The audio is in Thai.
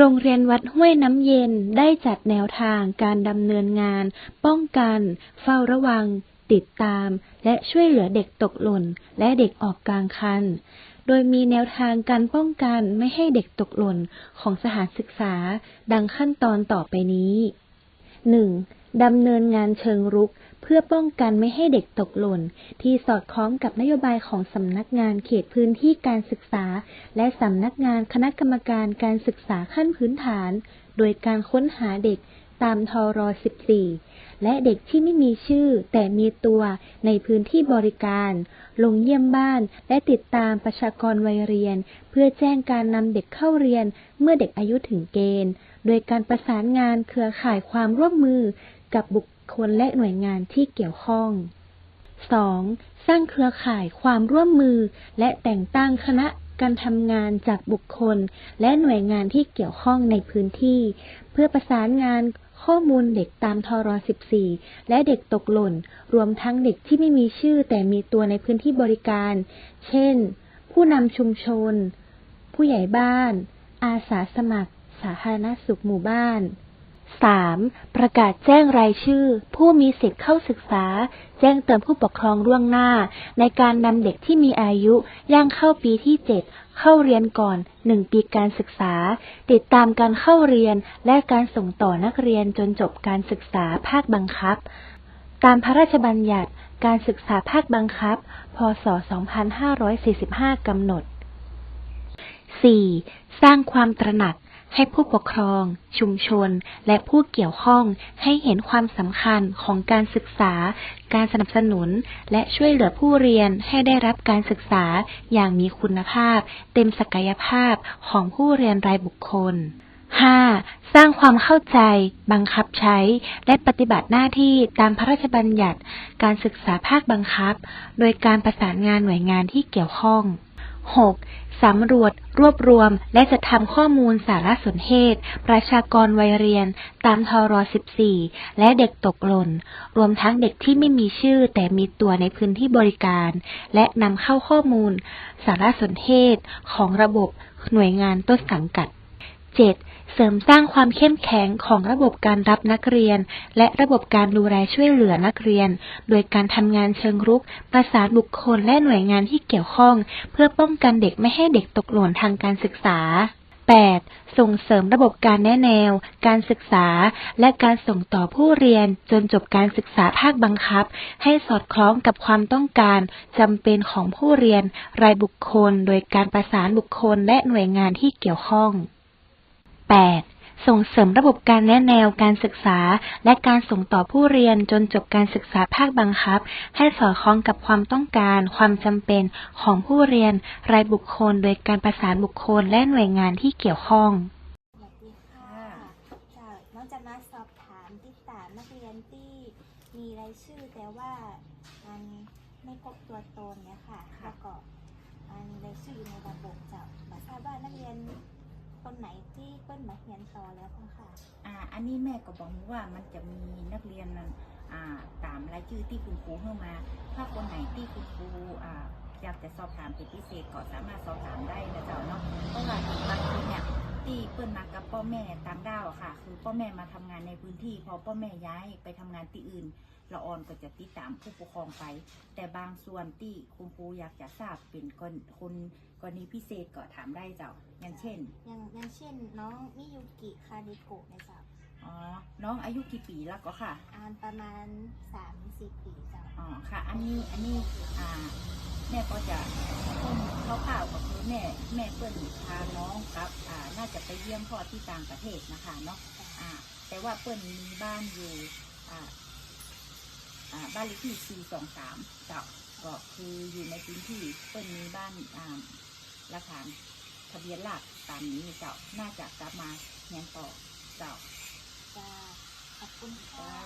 โรงเรียนวัดห้วยน้ำเย็นได้จัดแนวทางการดำเนินงาน ป้องกัน เฝ้าระวัง ติดตาม และช่วยเหลือเด็กตกหล่น และเด็กออกกลางคัน โดยมีแนวทางการป้องกันไม่ให้เด็กตกหล่นของสถานศึกษา ดังขั้นตอนต่อไปนี้ 1. ดำเนินงานเชิงรุก เพื่อป้องกันไม่ให้เด็กตกหล่น ที่สอดคล้องกับนโยบายของสำนักงานเขตพื้นที่การศึกษา และสำนักงานคณะกรรมการการศึกษาขั้นพื้นฐาน โดยการค้นหาเด็กตามทร14 และเด็กที่ไม่มีชื่อแต่มีตัวในพื้นที่บริการ ลงเยี่ยมบ้านและติดตามประชากรวัยเรียน เพื่อแจ้งการนำเด็กเข้าเรียนเมื่อเด็กอายุถึงเกณฑ์ โดยการประสานงานเครือข่ายความร่วมมือกับบุคคลและหน่วยงานที่เกี่ยวข้อง 2. สร้างเครือข่ายความร่วมมือ และแต่งตั้งคณะการทำงานจากบุคคล และหน่วยงานที่เกี่ยวข้องในพื้นที่ เพื่อประสานงานข้อมูลเด็กตามทร14 และเด็กตกหล่น รวมทั้งเด็กที่ไม่มีชื่อแต่มีตัวในพื้นที่บริการ เช่น ผู้นำชุมชน ผู้ใหญ่บ้าน อาสาสมัคร สาธารณสุขหมู่บ้าน 3. ประกาศแจ้งรายชื่อ ผู้มีสิทธิ์เข้าศึกษา แจ้งเตือนผู้ปกครองล่วงหน้า ในการนำเด็กที่มีอายุย่างเข้าปีที่ 7 เข้าเรียนก่อน 1 ปีการศึกษา ติดตามการเข้าเรียนและการส่งต่อนักเรียนจนจบการศึกษาภาคบังคับ ตามพระราชบัญญัติการศึกษาภาคบังคับ พศ 2545 กำหนด 4. สร้างความตระหนัก ให้ผู้ปกครอง ชุมชน และผู้เกี่ยวข้องให้เห็นความสำคัญของการศึกษา การสนับสนุน และช่วยเหลือผู้เรียนให้ได้รับการศึกษาอย่างมีคุณภาพ เต็มศักยภาพของผู้เรียนรายบุคคล 5. สร้างความเข้าใจ บังคับใช้ และปฏิบัติหน้าที่ตามพระราชบัญญัติ การศึกษาภาคบังคับ โดยการประสานงานหน่วยงานที่เกี่ยวข้อง 6. สำรวจ รวบรวม และจัดทำข้อมูลสารสนเทศ ประชากรวัยเรียน ตามทร14 และเด็กตกหล่น รวมทั้งเด็กที่ไม่มีชื่อแต่มีตัวในพื้นที่บริการ และนำเข้าข้อมูล สารสนเทศ ของระบบหน่วยงานต้นสังกัด 7. เสริมสร้างความเข้มแข็งของระบบการรับนักเรียน และระบบการดูแลช่วยเหลือนักเรียน โดยการทำงานเชิงรุก ประสานบุคคลและหน่วยงานที่เกี่ยวข้อง เพื่อป้องกันเด็กไม่ให้เด็กตกหล่นทางการศึกษา 8. ส่งเสริมระบบการแนะแนว การศึกษา และการส่งต่อผู้เรียนจนจบการศึกษาภาคบังคับ ให้สอดคล้องกับความต้องการจำเป็นของผู้เรียนรายบุคคล โดยการประสานบุคคลและหน่วยงานที่เกี่ยวข้อง 8. ส่งเสริมระบบการแนะแนวการศึกษา และการส่งต่อผู้เรียนจนจบการศึกษาภาคบังคับ ให้สอดคล้องกับความต้องการ ความจำเป็นของผู้เรียนรายบุคคล โดยการประสานบุคคลและหน่วยงานที่เกี่ยวข้องสวัสดีค่ะน้องจะมาสอบถามติดตามนักเรียนที่มีรายชื่อแต่ว่ามันไม่พบตัวตนเนี่ยค่ะแล้วก็มันรายชื่ออยู่ในระบบจะทราบว่านักเรียน ไหนที่เปิ้นมาเรียนต่อแล้วคะค่ะ อ่า อันนี้แม่ก็บอกว่ามันจะมีนักเรียนมันอ่าตามรายชื่อที่คุณครูให้มา ถ้าคนไหนที่คุณครูอ่า อยากจะสอบถามเป็นพิเศษก็สามารถสอบถามได้นะเจ้าเนาะเพราะว่าบางทีเนี่ยที่เปิ้นมากับพ่อแม่ต่างด้าวอะค่ะ คือพ่อแม่มาทำงานในพื้นที่พอพ่อแม่ย้ายไปทำงานที่อื่นละออนก็จะติดตามผู้ปกครองไป แต่บางส่วนที่คุณครูอยากจะทราบเป็นคนคนกรณีพิเศษก็ถามได้เจ้า อย่างเช่น อย่างอย่างเช่น น้องมิยุกิคาเดโกะเนี่ยจ้ะอ๋อ น้องอายุกี่ปีแล้วก็ค่ะ อ่านประมาณ3 4ปีจ้ะอ๋อ ค่ะ อันนี้ อันนี้ อ่า แม่ก็จะต้นข้าวๆก็คือแม่แม่เปิ้ลพาน้องครับอ่าน่าจะไปเยี่ยมพ่อที่ต่างประเทศนะคะเนาะอ่าแต่ว่าเปิ้ลมีบ้านอยู่อ่าอ่าบ้านเลขที่ 423เจ้าก็คืออยู่ในพื้นที่เปิ้ลมีบ้านอ่าราคาทะเบียนหลักตามนี้เจ้าน่าจะกลับมาเรียนต่อเจ้าะขอบคุณค่ะ